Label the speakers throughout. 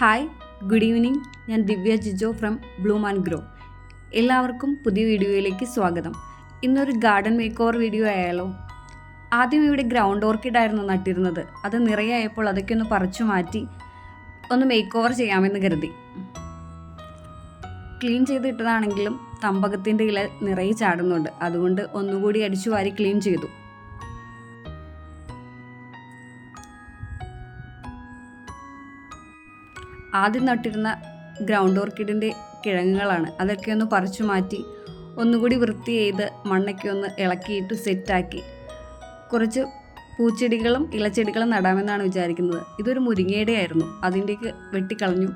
Speaker 1: Hi good evening ഞാൻ Divya Jijo from Bloom and Grow. എല്ലാവർക്കും പുതിയ വീഡിയോയിലേക്ക് സ്വാഗതം. ഇന്നൊരു ഗാർഡൻ മേക്ക് ഓവർ വീഡിയോ ആയാലോ? ആദ്യം ഇവിടെ ഗ്രൗണ്ട് ഓർക്കിഡ് ആയിരുന്നു നട്ടിരുന്നത്. അത് നിറയായപ്പോൾ അതൊക്കെ ഒന്ന് പറിച്ചു മാറ്റി ഒന്ന് മേക്ക് ഓവർ ചെയ്യാമെന്ന് കരുതി. ക്ലീൻ ചെയ്തിട്ടതാണെങ്കിലും തമ്പകത്തിന്റെ ഇല നിറയെ ചാടുന്നുണ്ട്. അതുകൊണ്ട് ഒന്നുകൂടി അടിച്ചു വാരി ക്ലീൻ ചെയ്തു. ആദ്യം നട്ടിരുന്ന ഗ്രൗണ്ട് ഓർക്കിഡിന്റെ കിഴങ്ങുകളാണ്. അതൊക്കെ ഒന്ന് പറിച്ചു മാറ്റി ഒന്നുകൂടി വൃത്തി ചെയ്ത് മണ്ണൊക്കെ ഒന്ന് ഇളക്കിയിട്ട് സെറ്റാക്കി കുറച്ച് പൂച്ചെടികളും ഇലച്ചെടികളും നടാമെന്നാണ് വിചാരിക്കുന്നത്. ഇതൊരു മുരിങ്ങയുടെ ആയിരുന്നു. അതിന്റെയൊക്കെ വെട്ടിക്കളഞ്ഞു.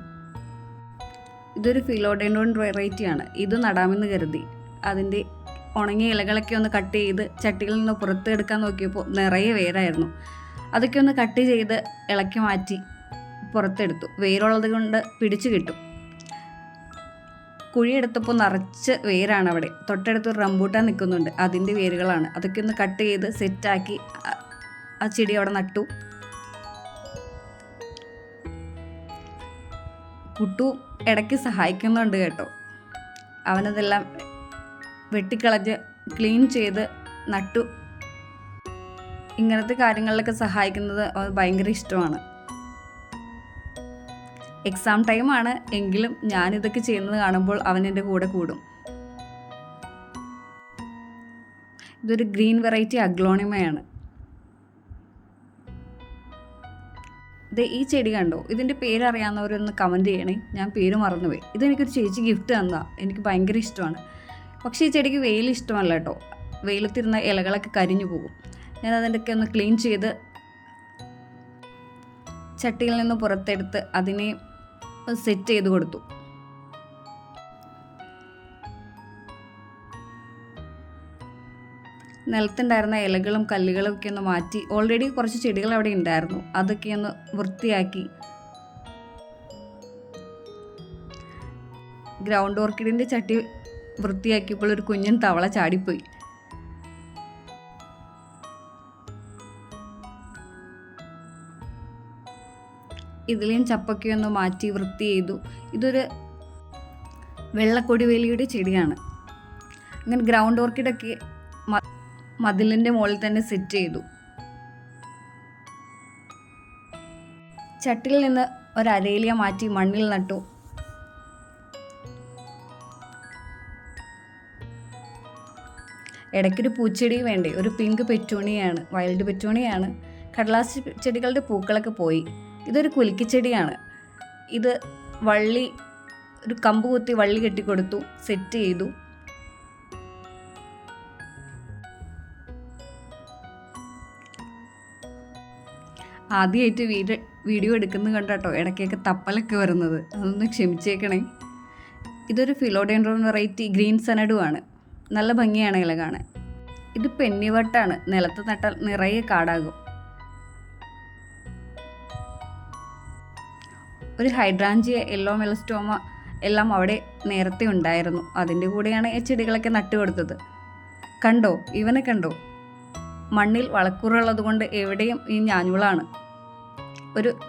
Speaker 1: ഇതൊരു ഫിലോഡെൻഡോൺ വെറൈറ്റിയാണ് ഇത് നടാമെന്ന് കരുതി. അതിന്റെ ഉണങ്ങിയ ഇലകളൊക്കെ ഒന്ന് കട്ട് ചെയ്ത് ചട്ടികളിൽ നിന്ന് പുറത്തെടുക്കാൻ നോക്കിയപ്പോൾ നിറയെ വേരായിരുന്നു. അതൊക്കെ ഒന്ന് കട്ട് ചെയ്ത് ഇളക്കി മാറ്റി. പുറത്തെടുത്തു. വേരുള്ളത് കൊണ്ട് പിടിച്ചു കിട്ടും. കുഴിയെടുത്തപ്പോൾ നിറച്ച് വേരാണ് അവിടെ. തൊട്ടടുത്ത് റംബൂട്ടാൻ നിൽക്കുന്നുണ്ട്. അതിന്റെ വേരുകളാണ്. അതൊക്കെ ഒന്ന് കട്ട് ചെയ്ത് സെറ്റാക്കി ആ- ചെടി അവിടെ നട്ടു. കുട്ടു ഇടയ്ക്ക് സഹായിക്കുന്നുണ്ട് കേട്ടോ. അവനതെല്ലാം വെട്ടിക്കളഞ്ഞ് ക്ലീൻ ചെയ്ത് നട്ടു. ഇങ്ങനത്തെ കാര്യങ്ങളിലൊക്കെ സഹായിക്കുന്നത് ഭയങ്കര ഇഷ്ടമാണ്. എക്സാം ടൈമാണ് എങ്കിലും ഞാനിതൊക്കെ ചെയ്യുന്നത് കാണുമ്പോൾ അവൻ എന്റെ കൂടെ കൂടും. ഇതൊരു ഗ്രീൻ വെറൈറ്റി അഗ്ലോണിമയാണ്. ഇത് ഈ ചെടി കണ്ടോ? ഇതിന്റെ പേരറിയാവുന്നവരൊന്ന് കമന്റ് ചെയ്യണേ. ഞാൻ പേര് മറന്നുപോയി. ഇതെനിക്കൊരു ചേച്ചി ഗിഫ്റ്റ് തന്നാ എനിക്ക് ഭയങ്കര ഇഷ്ടമാണ്. പക്ഷേ ഈ ചെടിക്ക് വെയിൽ ഇഷ്ടമല്ല കേട്ടോ. വെയിലത്തിരുന്ന ഇലകളൊക്കെ കരിഞ്ഞു പോകും. ഞാൻ അതിന്റെയൊക്കെ ഒന്ന് ക്ലീൻ ചെയ്ത് ചട്ടിയിൽ നിന്ന് പുറത്തെടുത്ത് അതിനെ സെറ്റ് ചെയ്ത് കൊടുത്തു. നിലത്തുണ്ടായിരുന്ന ഇലകളും കല്ലുകളും ഒക്കെ ഒന്ന് മാറ്റി ഓൾറെഡി കുറച്ച് ചെടികൾ അവിടെ ഉണ്ടായിരുന്നു. അതൊക്കെ ഒന്ന് വൃത്തിയാക്കി. ഗ്രൗണ്ട് ഓർക്കിഡിന്റെ ചട്ടി വൃത്തിയാക്കിയപ്പോൾ ഒരു കുഞ്ഞൻ തവള ചാടിപ്പോയി. ഇതിലെയും ചപ്പൊക്കെ ഒന്ന് മാറ്റി വൃത്തി ചെയ്തു. ഇതൊരു വെള്ളക്കൊടിവേലിയുടെ ചെടിയാണ്. അങ്ങനെ ഗ്രൗണ്ട് ഓർക്കിഡൊക്കെ മതിലിന്റെ മുകളിൽ തന്നെ സെറ്റ് ചെയ്തു. ചട്ടിൽ നിന്ന് ഒരു അരേലിയ മാറ്റി മണ്ണിൽ നട്ടു. ഇടയ്ക്കൊരു പൂച്ചെടി വേണ്ടേ? ഒരു പിങ്ക് പെറ്റൂണിയാണ് വൈൽഡ് പെറ്റൂണിയാണ് കടലാസ് ചെടികളുടെ പൂക്കളൊക്കെ പോയി. ഇതൊരു കുലുക്കിച്ചെടിയാണ്. ഇത് വള്ളി ഒരു കമ്പ് കുത്തി വള്ളി കെട്ടിക്കൊടുത്തു സെറ്റ് ചെയ്തു. ആദ്യമായിട്ട് വീട് വീഡിയോ എടുക്കുന്നത് കണ്ടാട്ടോ ഇടയ്ക്കൊക്കെ തപ്പലൊക്കെ വരുന്നത്. അതൊന്ന് ക്ഷമിച്ചേക്കണേ. ഇതൊരു ഫിലോഡെൻഡ്രോൺ വെറൈറ്റി ഗ്രീൻ സനഡുമാണ് നല്ല ഭംഗിയാണ് ഇല കാണാൻ. ഇത് പെന്നിവട്ടാണ്. നിലത്ത് നട്ടാൽ നിറയെ കാടാകും. ഒരു ഹൈഡ്രാഞ്ചിയ യെല്ലോ മെലസ്റ്റോമ എല്ലാം അവിടെ നേരത്തെ ഉണ്ടായിരുന്നു. അതിന്റെ കൂടെയാണ് ഈ ചെടികളൊക്കെ നട്ടുകൊടുത്തത് കണ്ടോ? ഇവനെ കണ്ടോ? മണ്ണിൽ വളക്കൂറുള്ളത് കൊണ്ട് എവിടെയും ഈ ഞാഞ്ഞുളാണ്. ഒരു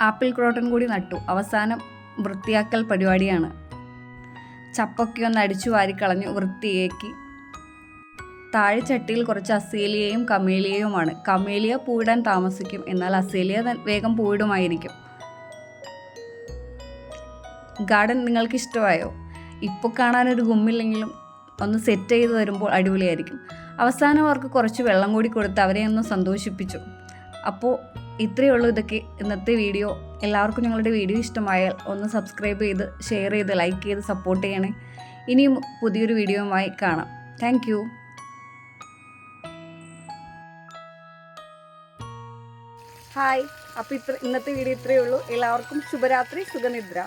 Speaker 1: ആപ്പിൾ ക്രോട്ടൺ കൂടി നട്ടു. അവസാനം വൃത്തിയാക്കൽ പരിപാടിയാണ്. ചപ്പൊക്കെ ഒന്ന് അടിച്ചു വാരിക്കളഞ്ഞു വൃത്തിയാക്കി. താഴെ ചട്ടിയിൽ കുറച്ച് അസേലിയയും കമേലിയയുമാണ്. കമേലിയ പൂവിടാൻ താമസിക്കും. എന്നാൽ അസേലിയ വേഗം പൂവിടുമായിരിക്കും. ഗാർഡൻ നിങ്ങൾക്ക് ഇഷ്ടമായോ ഇപ്പോൾ കാണാനൊരു ഗുമ്മില്ലെങ്കിലും ഒന്ന് സെറ്റ് ചെയ്ത് വരുമ്പോൾ അടിപൊളിയായിരിക്കും. അവസാനം അവർക്ക് കുറച്ച് വെള്ളം കൂടി കൊടുത്ത് അവരെ ഒന്ന് സന്തോഷിപ്പിച്ചു. അപ്പോൾ ഇത്രയേ ഉള്ളൂ ഇതൊക്കെ. ഇന്നത്തെ വീഡിയോ. എല്ലാവർക്കും ഞങ്ങളുടെ വീഡിയോ ഇഷ്ടമായാൽ ഒന്ന് സബ്സ്ക്രൈബ് ചെയ്ത് ഷെയർ ചെയ്ത് ലൈക്ക് ചെയ്ത് സപ്പോർട്ട് ചെയ്യണേ. ഇനിയും പുതിയൊരു വീഡിയോയുമായി കാണാം. Thank hi. അപ്പോൾ ഇത്ര ഇന്നത്തെ വീഡിയോ ഇത്രയേ ഉള്ളൂ. എല്ലാവർക്കും ശുഭരാത്രി സുഖനിദ്ര.